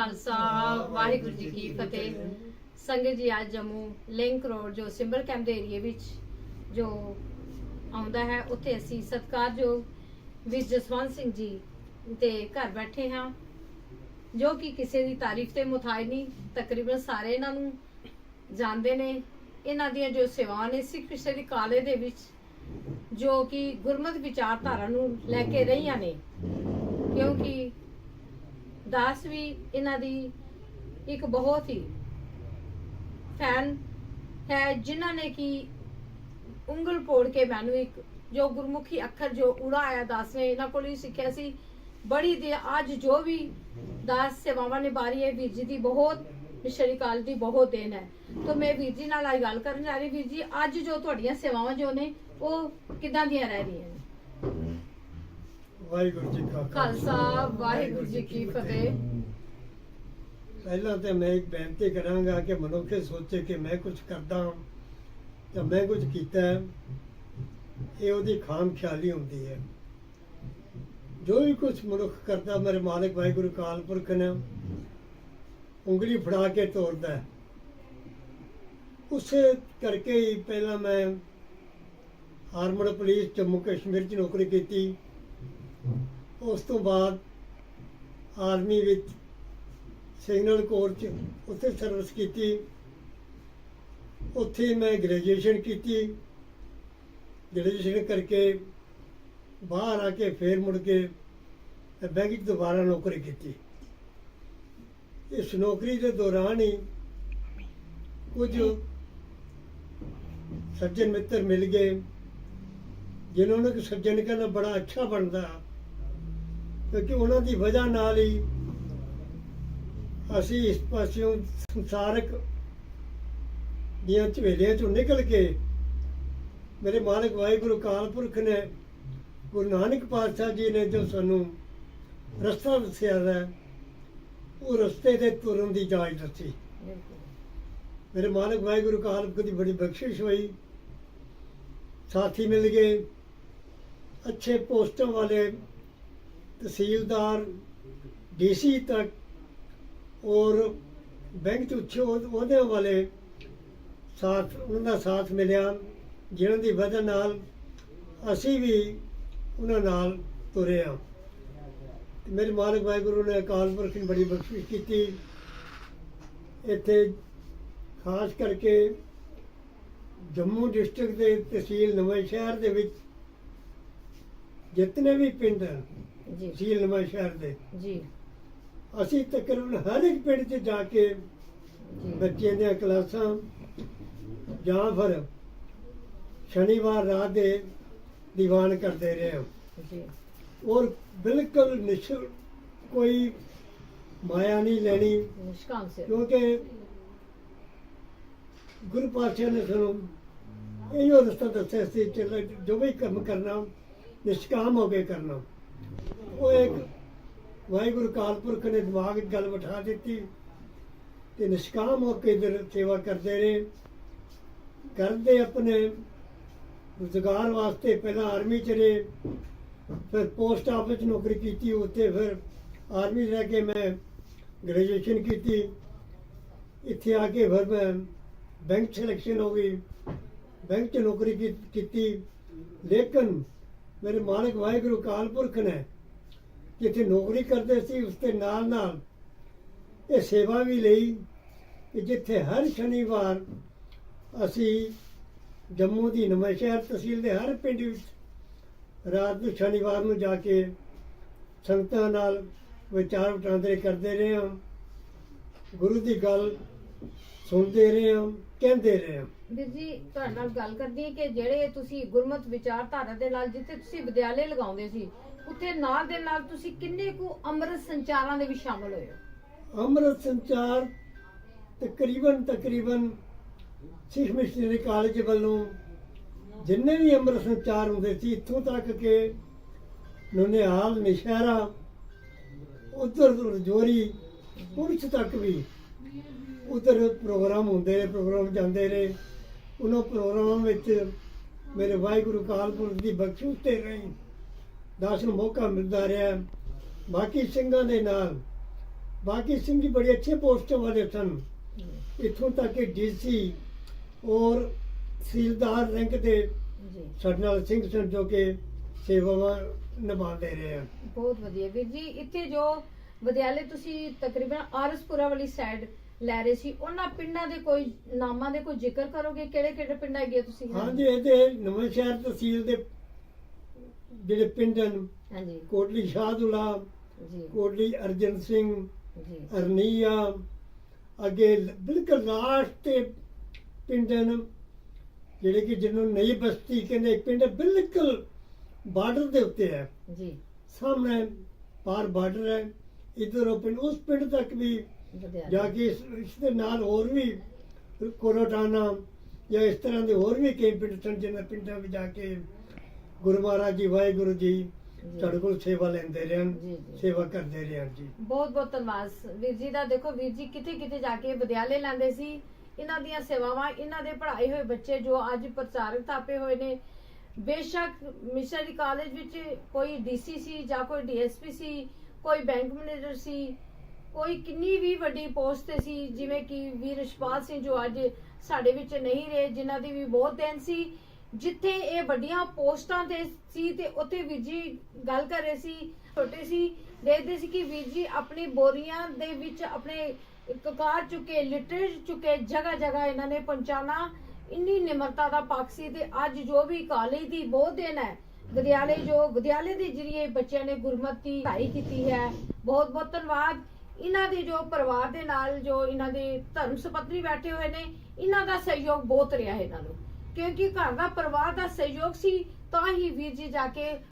ਖਾਲਸਾ, ਵਾਹਿਗੁਰੂ ਜੀ ਕੀ ਫਤਿਹ। ਸੰਗਤ ਜੀ, ਅੱਜ ਜੰਮੂ ਲਿੰਕ ਰੋਡ, ਜੋ ਸਿੰਬਲ ਕੈਂਪ ਦੇ ਏਰੀਏ ਵਿੱਚ ਜੋ ਆਉਂਦਾ ਹੈ, ਉੱਥੇ ਅਸੀਂ ਸਤਿਕਾਰਯੋਗ ਵੀ ਜਸਵੰਤ ਸਿੰਘ ਜੀ ਦੇ ਘਰ ਬੈਠੇ ਹਾਂ, ਜੋ ਕਿ ਕਿਸੇ ਦੀ ਤਾਰੀਫ ਤੇ ਮੁਤਾਜ ਨਹੀਂ, ਤਕਰੀਬਨ ਸਾਰੇ ਇਹਨਾਂ ਨੂੰ ਜਾਣਦੇ ਨੇ। ਇਹਨਾਂ ਦੀਆਂ ਜੋ ਸੇਵਾਵਾਂ ਨੇ ਸਿੱਖ ਮਿਸ਼ਨਰੀ ਕਾਲੇ ਦੇ ਵਿੱਚ, ਜੋ ਕਿ ਗੁਰਮਤਿ ਵਿਚਾਰਧਾਰਾ ਨੂੰ ਲੈ ਕੇ ਰਹੀਆਂ ਨੇ, ਕਿਉਂਕਿ ਦਾਸ ਵੀ ਇਹਨਾਂ ਦੀ ਇੱਕ ਬਹੁਤ ਹੀ ਫੈਨ ਹੈ, ਜਿਨ੍ਹਾਂ ਨੇ ਕਿ ਉਂਗਲ ਪੋੜ ਕੇ ਮੈਨੂੰ ਇੱਕ ਜੋ ਗੁਰਮੁਖੀ ਅੱਖਰ ਜੋ ਉੜਾ ਆਇਆ ਦਾਸ ਨੇ ਇਹਨਾਂ ਕੋਲ ਹੀ ਸਿੱਖਿਆ ਸੀ। ਬੜੀ ਦੇ ਅੱਜ ਜੋ ਵੀ ਦਾਸ ਸੇਵਾਵਾਂ ਨਿਭਾ ਰਹੀ ਹੈ ਵੀਰ ਜੀ ਦੀ ਬਹੁਤ ਮਿਸ਼ਰੀ ਕਾਲ ਦੀ ਬਹੁਤ ਦੇਣ ਹੈ। ਤਾਂ ਮੈਂ ਵੀਰ ਜੀ ਨਾਲ ਅੱਜ ਗੱਲ ਕਰਨ ਜਾ ਰਹੀ ਵੀਰ ਜੀ, ਅੱਜ ਜੋ ਤੁਹਾਡੀਆਂ ਸੇਵਾਵਾਂ ਜੋ ਨੇ, ਉਹ ਕਿਦਾਂ ਦੀਆਂ ਰਹਿ ਰਹੀਆਂ ਨੇ? ਵਾਹਿਗੁਰੂ ਜੀ ਕਾ ਖਾਲਸਾ ਵਾਹਿਗੁਰੂ ਜੀ ਕੀ ਫਤਿਹ। ਪਹਿਲਾਂ ਤੇ ਮੈਂ ਇੱਕ ਬੇਨਤੀ ਕਰਾਂਗਾ ਕਿ ਮਨੁੱਖ ਸੋਚੇ ਕਿ ਮੈਂ ਕੁਝ ਕਰਦਾ ਹਾਂ ਜਾਂ ਮੈਂ ਕੁਝ ਕੀਤਾ ਇਹ ਉਹਦੀ ਖਾਮ ਖਿਆਲੀ ਹੁੰਦੀ ਹੈ। ਜੋ ਵੀ ਕੁਝ ਮਨੁੱਖ ਕਰਦਾ ਮੇਰੇ ਮਾਲਕ ਵਾਹਿਗੁਰੂ ਕਾਲ ਪੁਰਖ ਨੇ ਉਂਗਲੀ ਫੜਾ ਕੇ ਤੋਰਦਾ ਹੈ। ਉਸੇ ਕਰਕੇ ਹੀ ਪਹਿਲਾਂ ਮੈਂ ਆਰਮਡ ਪੁਲਿਸ ਜੰਮੂ ਕਸ਼ਮੀਰ 'ਚ ਨੌਕਰੀ ਕੀਤੀ। ਉਸ ਤੋਂ ਬਾਅਦ ਆਰਮੀ ਵਿੱਚ ਸਿਗਨਲ ਕੋਰ ਚ ਉੱਥੇ ਸਰਵਿਸ ਕੀਤੀ। ਉੱਥੇ ਮੈਂ ਗ੍ਰੈਜੂਏਸ਼ਨ ਕੀਤੀ। ਗ੍ਰੈਜੂਏਸ਼ਨ ਕਰਕੇ ਬਾਹਰ ਆ ਕੇ ਫੇਰ ਮੁੜ ਕੇ ਬੈਂਕ 'ਚ ਦੁਬਾਰਾ ਨੌਕਰੀ ਕੀਤੀ। ਇਸ ਨੌਕਰੀ ਦੇ ਦੌਰਾਨ ਹੀ ਕੁਝ ਸੱਜਣ ਮਿੱਤਰ ਮਿਲ ਗਏ, ਜਿਨ੍ਹਾਂ ਨੂੰ ਕਿ ਸੱਜਣ ਕਹਿੰਦਾ ਬੜਾ ਅੱਛਾ ਬਣਦਾ। ਕਿਉਂਕਿ ਉਹਨਾਂ ਦੀ ਵਜ੍ਹਾ ਨਾਲ ਹੀ ਅਸੀਂ ਇਸ ਪਾਸਿਓਂ ਸੰਸਾਰਕ ਦੀਆਂ ਝਵੇਲੀਆਂ ਚੋਂ ਨਿਕਲ ਕੇ ਮੇਰੇ ਮਾਲਕ ਵਾਹਿਗੁਰੂ ਕਾਲ ਨੇ ਗੁਰੂ ਨਾਨਕ ਪਾਤਸ਼ਾਹ ਜੀ ਨੇ ਜੋ ਸਾਨੂੰ ਰਸਤਾ ਦੱਸਿਆ ਹੈ, ਉਹ ਰਸਤੇ ਤੇ ਤੁਰਨ ਦੀ ਜਾਚ ਦੱਸੀ। ਮੇਰੇ ਮਾਲਕ ਵਾਹਿਗੁਰੂ ਕਾਲ ਪੁਰਖ ਦੀ ਬੜੀ ਬਖਸ਼ਿਸ਼ ਹੋਈ। ਸਾਥੀ ਮਿਲ ਗਏ। ਅੱਛੇ ਪੋਸਟਾਂ ਵਾਲੇ ਤਹਿਸੀਲਦਾਰ ਡੀਸੀ ਤੱਕ ਔਰ ਬੈਂਕ ਚ ਉੱਚੇ ਅਹੁਦ- ਅਹੁਦਿਆਂ ਵਾਲੇ ਸਾਥ ਉਹਨਾਂ ਦਾ ਸਾਥ ਮਿਲਿਆ ਜਿਹਨਾਂ ਦੀ ਵਜ੍ਹਾ ਨਾਲ ਅਸੀਂ ਵੀ ਉਹਨਾਂ ਨਾਲ ਤੁਰੇ ਹਾਂ। ਮੇਰੇ ਮਾਲਕ ਵਾਹਿਗੁਰੂ ਨੇ ਅਕਾਲ ਪੁਰਖ ਨੇ ਬੜੀ ਬਖਸ਼ਿਸ਼ ਕੀਤੀ। ਇੱਥੇ ਖਾਸ ਕਰਕੇ ਜੰਮੂ ਡਿਸਟ੍ਰਿਕਟ ਦੇ ਤਹਿਸੀਲ ਨਵੇਂ ਸ਼ਹਿਰ ਦੇ ਵਿੱਚ ਜਿਤਨੇ ਵੀ ਪਿੰਡ ਜੀ। ਤਹਿਸੀਲ ਨਵਾਂ ਸ਼ਹਿਰ ਦੇ। ਜੀ। ਅਸੀਂ ਤਕਰੀਬਨ ਹਰ ਇੱਕ ਪਿੰਡ 'ਚ ਜਾ ਕੇ ਬੱਚਿਆਂ ਦੀਆਂ ਕਲਾਸਾਂ ਜਾਂ ਫਿਰ ਸ਼ਨੀਵਾਰ ਰਾਤ ਦੇ ਦੀਵਾਨ ਕਰਦੇ ਰਹੇ ਹਾਂ। ਜੀ। ਔਰ ਬਿਲਕੁਲ ਨਿਸ਼ਰ ਕੋਈ ਮਾਇਆ ਨਹੀਂ ਲੈਣੀ। ਨਿਸ਼ਕਾਮ ਸੇ ਕਿਉਂਕਿ ਗੁਰੂ ਪਾਤਸ਼ਾਹ ਨੇ ਸਾਨੂੰ ਇਹੋ ਰਸਤਾ ਦੱਸਿਆ ਸੀ ਜੋ ਵੀ ਕੰਮ ਕਰਨਾ ਨਿਸ਼ਕਾਮ ਹੋ ਕੇ ਕਰਨਾ। ਉਹ ਇੱਕ ਵਾਹਿਗੁਰੂ ਕਾਲ ਪੁਰਖ ਨੇ ਦਿਮਾਗ 'ਚ ਗੱਲ ਬਿਠਾ ਦਿੱਤੀ ਤੇ ਨਿਸ਼ਕਾਮ ਹੋ ਕੇ ਇਧਰ ਸੇਵਾ ਕਰਦੇ ਰਹੇ। ਕਰਦੇ ਆਪਣੇ ਰੁਜ਼ਗਾਰ ਵਾਸਤੇ ਪਹਿਲਾਂ ਆਰਮੀ ਚ ਰਹੇ, ਫਿਰ ਪੋਸਟ ਆਫਿਸ ਨੌਕਰੀ ਕੀਤੀ, ਉੱਥੇ ਫਿਰ ਆਰਮੀ 'ਚ ਰਹਿ ਕੇ ਮੈਂ ਗ੍ਰੈਜੂਏਸ਼ਨ ਕੀਤੀ। ਇੱਥੇ ਆ ਕੇ ਫਿਰ ਮੈਂ ਬੈਂਕ ਸਿਲੈਕਸ਼ਨ ਹੋ ਗਈ। ਬੈਂਕ 'ਚ ਨੌਕਰੀ ਕੀਤੀ। ਲੇਕਿਨ ਮੇਰੇ ਮਾਲਕ ਵਾਹਿਗੁਰੂ ਕਾਲ ਪੁਰਖ ਨੇ ਜਿੱਥੇ ਨੌਕਰੀ ਕਰਦੇ ਸੀ, ਉਸ ਦੇ ਨਾਲ ਨਾਲ ਇਹ ਸੇਵਾ ਵੀ ਲਈ ਕਿ ਜਿੱਥੇ ਹਰ ਸ਼ਨੀਵਾਰ ਅਸੀਂ ਜੰਮੂ ਦੀ ਨਵਾਂ ਸ਼ਹਿਰ ਤਹਿਸੀਲ ਦੇ ਹਰ ਪਿੰਡ ਵਿੱਚ ਰਾਤ ਨੂੰ ਸ਼ਨੀਵਾਰ ਨੂੰ ਜਾ ਕੇ ਸੰਗਤਾਂ ਨਾਲ ਵਿਚਾਰ ਵਟਾਂਦਰੇ ਕਰਦੇ ਰਹੇ ਹਾਂ। ਗੁਰੂ ਦੀ ਗੱਲ ਸੁਣਦੇ ਰਹੇ ਹਾਂ, ਕਹਿੰਦੇ ਰਹੇ ਹਾਂ। ਵੀਰ ਜੀ, ਤੁਹਾਡੇ ਨਾਲ ਗੱਲ ਕਰਦੀ ਕਿ ਜਿਹੜੇ ਤੁਸੀਂ ਗੁਰਮਤ ਵਿਚਾਰਧਾਰਾ ਦੇ ਨਾਲ ਜਿੱਥੇ ਤੁਸੀਂ ਵਿਦਿਆਲੇ ਲਗਾਉਂਦੇ ਸੀ ਉੱਥੇ ਨਾਲ ਦੇ ਨਾਲ ਤੁਸੀਂ ਕਿੰਨੇ ਕੁ ਅੰਮ੍ਰਿਤ ਸੰਚਾਰਾਂ ਦੇ ਵਿੱਚ ਸ਼ਾਮਲ ਹੋਏ ਹੋ? ਅੰਮ੍ਰਿਤ ਸੰਚਾਰ ਤਕਰੀਬਨ ਤਕਰੀਬਨ ਸਿੱਖ ਮਿਸ਼ਨਰੀ ਕਾਲਜ ਵੱਲੋਂ ਜਿੰਨੇ ਵੀ ਅੰਮ੍ਰਿਤ ਸੰਚਾਰ ਹੁੰਦੇ ਸੀ, ਇੱਥੋਂ ਤੱਕ ਕਿ ਨੁਨਿਹਾਲ, ਨਿਸ਼ਹਿਰਾ, ਉਧਰ ਰਜੋਰੀ, ਪੁਰਸ਼ ਤੱਕ ਵੀ ਉਧਰ ਪ੍ਰੋਗਰਾਮ ਹੁੰਦੇ ਰਹੇ, ਪ੍ਰੋਗਰਾਮ ਜਾਂਦੇ ਰਹੇ। ਉਹਨਾਂ ਪ੍ਰੋਗਰਾਮਾਂ ਵਿੱਚ ਮੇਰੇ ਵਾਹਿਗੁਰੂ ਕਾਲ ਪੁਰਖ ਦੀ ਬਖਸ਼ਿਸ਼ ਤੇ ਰਹੀ। ਦਾਸ ਨੂੰ ਮੌਕਾ ਮਿਲਦਾ ਰਿਹਾ। ਬਾਕੀ ਸਿੰਘਾਂ ਦੇ ਨਾਲ ਬਾਕੀ ਸਿੰਘ ਜੀ ਬੜੇ ਅੱਛੇ ਪੋਸਟਾਂ ਵਾਲੇ ਸਨ। ਇੱਥੋਂ ਤੱਕ ਕਿ ਡੀਸੀ ਔਰ ਤਹਿਸੀਲਦਾਰ ਰੈਂਕ ਦੇ ਸਾਡੇ ਨਾਲ ਸਿੰਘ ਸਨ ਜੋ ਕਿ ਸੇਵਾਵਾਂ ਨਿਭਾਉਂਦੇ ਰਹੇ ਹਨ ਬਹੁਤ ਵਧੀਆ। ਵੀਰ ਜੀ ਇੱਥੇ ਜੋ ਵਿਦਿਆਲੇ ਤੁਸੀਂ ਤਕਰੀਬਨ ਆਰਸਪੁਰਾ ਵਾਲੀ ਸਾਈਡ ਲੈ ਰਹੇ ਸੀ ਉਹਨਾਂ ਪਿੰਡਾਂ ਦੇ ਕੋਈ ਨਾਮਾਂ ਦੇ ਕੋਈ ਜ਼ਿਕਰ ਕਰੋਗੇ? ਕਿਹੜੇ ਕਿਹੜੇ ਪਿੰਡ ਹੈਗੇ ਤੁਸੀਂ? ਹਾਂਜੀ ਇਹ ਤੇ ਨਵਾਂ ਸ਼ਹਿਰ ਤਹਿਸੀਲ ਦੇ ਜਿਹੜੇ ਪਿੰਡ ਹਨ ਹਾਂਜੀ। ਕੋਟਲੀ ਸ਼ਾਹਦੁਲਾ ਜੀ। ਕੋਟਲੀ ਅਰਜਨ ਸਿੰਘ ਜੀ। ਅਰਨੀਆ ਅੱਗੇ ਬਿਲਕੁਲ ਲਾਸਟ ਤੇ ਪਿੰਡ ਹਨ ਜਿਹੜੇ ਕਿ ਜਿਹਨੂੰ ਨਈ ਬਸਤੀ ਕਹਿੰਦੇ ਪਿੰਡ ਬਿਲਕੁਲ ਬਾਰਡਰ ਦੇ ਉੱਤੇ ਹੈ। ਜੀ। ਸਾਹਮਣੇ ਪਾਰ ਬਾਰਡਰ ਹੈ। ਇਧਰ ਉਹ ਪਿੰਡ ਉਸ ਪਿੰਡ ਤੱਕ ਵੀ ਜਾ ਕੇ ਇਸ ਇਸ ਦੇ ਨਾਲ ਹੋਰ ਵੀ ਕੋਰੋਟਾਨਾ ਜਾਂ ਇਸ ਤਰ੍ਹਾਂ ਦੇ ਹੋਰ ਵੀ ਕਈ ਪਿੰਡ ਸਨ ਜਿਹਨਾਂ ਪਿੰਡਾਂ ਵਿੱਚ ਜਾ ਕੇ ਗੁਰੂ ਮਹਾਰਾਜ ਜੀ ਵਾਹਿਗੁਰੂ ਜੀ ਤੁਹਾਡੇ ਕੋਲ ਸੇਵਾ ਲੈਂਦੇ ਰਹਿਣ ਜੀ, ਜੀ। ਸੇਵਾ ਕਰਦੇ ਰਹਿਣ ਜੀ। ਬਹੁਤ ਬਹੁਤ ਧੰਨਵਾਦ। ਵੀਰ ਜੀ ਦਾ ਦੇਖੋ ਵੀਰ ਜੀ ਕਿਤੇ ਕਿਤੇ ਜਾ ਕੇ ਵਿਦਿਆਲੇ ਲੈਂਦੇ ਸੀ। ਇਹਨਾਂ ਦੀਆਂ ਸੇਵਾਵਾਂ ਇਹਨਾਂ ਦੇ ਪੜ੍ਹਾਏ ਹੋਏ ਬੱਚੇ ਜੋ ਅੱਜ ਪ੍ਰਚਾਰਕ ਥਾਪੇ ਹੋਏ ਨੇ। ਬੇਸ਼ੱਕ ਮਿਸ਼ਨਰੀ ਕਾਲਜ ਵਿੱਚ ਕੋਈ ਡੀਸੀ ਸੀ ਜਾਂ ਕੋਈ ਡੀਐਸਪੀ ਸੀ ਕੋਈ ਬੈਂਕ ਮੈਨੇਜਰ ਸੀ ਕੋਈ ਕਿੰਨੀ ਵੀ ਵੱਡੀ ਪੋਸਟ ਤੇ ਸੀ ਜਿਵੇਂ ਕਿ ਵੀਰ ਰਿਸ਼ਪਾਲ ਸਿੰਘ ਜੋ ਅੱਜ ਸਾਡੇ ਵਿੱਚ ਨਹੀਂ ਰਹੇ ਜਿਨ੍ਹਾਂ ਦੀ ਵੀ ਬਹੁਤ ਦੇਣ ਸੀ। ਜਿੱਥੇ ਇਹ ਵੱਡੀਆਂ ਪੋਸਟਾਂ ਤੇ ਸੀ ਤੇ ਉੱਥੇ ਵੀਰ ਜੀ ਗੱਲ ਕਰ ਰਹੇ ਸੀ, ਛੋਟੇ ਸੀ, ਦੇਖਦੇ ਸੀ ਕਿ ਵੀਰ ਜੀ ਆਪਣੀ ਬੋਰੀਆਂ ਦੇ ਵਿੱਚ ਆਪਣੇ ਕਕਾਰ ਚੁੱਕੇ, ਲਿਟਰ ਚੁੱਕੇ, ਜਗ੍ਹਾ ਜਗ੍ਹਾ ਇਹਨਾਂ ਨੇ ਪਹੁੰਚਾਣਾ ਇੰਨੀ ਨਿਮਰਤਾ ਦਾ ਪੱਖ ਸੀ ਤੇ ਅੱਜ ਜੋ ਵੀ ਕਾਲਜ ਦੀ ਬਹੁਤ ਦਿਨ ਹੈ, ਵਿਦਿਆਲੇ ਜੋ, ਵਿਦਿਆਲੇ ਦੇ ਜਰੀਏ ਬੱਚਿਆਂ ਨੇ ਗੁਰਮਤਿ ਪੜ੍ਹਾਈ ਕੀਤੀ ਹੈ। ਬਹੁਤ ਬਹੁਤ ਧੰਨਵਾਦ। ਇਹਨਾਂ ਦੇ ਜੋ ਪਰਿਵਾਰ ਦੇ ਨਾਲ ਜੋ ਇਹਨਾਂ ਦੇ ਧਰਮ ਸੁਪਤਨੀ ਬੈਠੇ ਹੋਏ ਨੇ, ਇਹਨਾਂ ਦਾ ਸਹਿਯੋਗ ਬਹੁਤ ਰਿਹਾ ਹੈ ਇਹਨਾਂ ਨੂੰ। ਕਿਉਂਕਿ ਘਰ ਦਾ ਪਰਿਵਾਰ ਦਾ ਸਹਿਯੋਗ ਸੀ ਤਾਂ ਹੀ ਵੀਰ ਜੀ ਜਾ ਕੇ